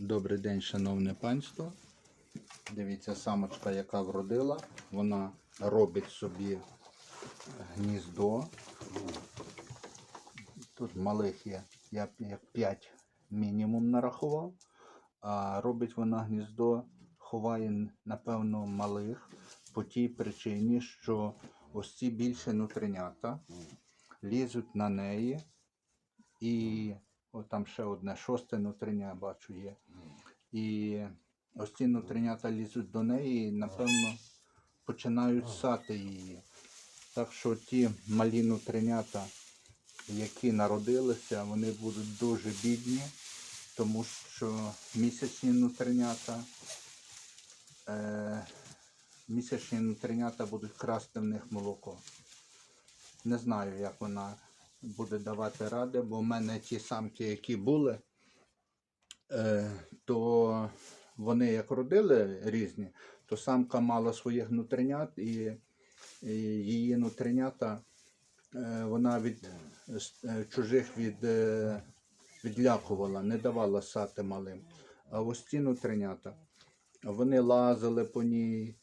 Добрий день, шановне панство. Дивіться, самочка, яка вродила, вона робить собі гніздо. Тут малих є, я як 5 мінімум нарахував. А робить вона гніздо, ховає, напевно, малих по тій причині, що ось ці більше нутринята лізуть на неї. І о, там ще одне шосте нутриня, бачу, є. І ось ці нутринята лізуть до неї і, напевно, починають сати її. Так що ті малі нутринята, які народилися, вони будуть дуже бідні, тому що місячні нутринята, е, місячні нутринята будуть красти в них молоко. Не знаю, як вона буде давати ради, бо в мене ті самки, які були, е, то вони як родили різні, то самка мала своїх нутринят і, її нутринята е, вона від е, чужих від, відлякувала, не давала сати малим. А ось ці нутринята, вони лазили по ній,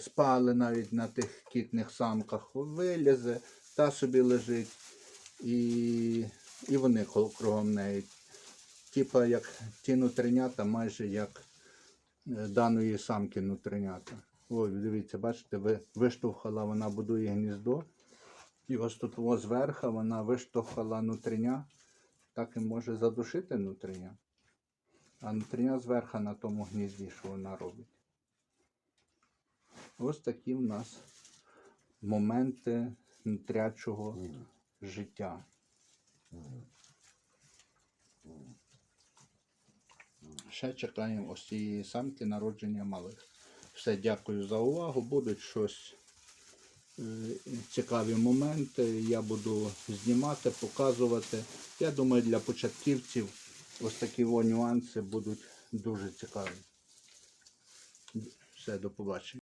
спали навіть на тих кітних самках, вилізе, та собі лежить, і, і вони кругом неї. Типа як ті нутринята, майже як е, даної самки нутринята. Ой, дивіться, бачите, ви, виштовхала, вона будує гніздо. І ось тут ось зверху вона виштовхала нутриня, так і може задушити нутриня. А нутриня зверху на тому гнізді, що вона робить. Ось такі в нас моменти нутрячого життя. Ще чекаємо ось цієї самки народження малих. Все, дякую за увагу. Будуть щось е, цікаві моменти. Я буду знімати, показувати. Я думаю, для початківців ось такі нюанси будуть дуже цікаві. Все, до побачення.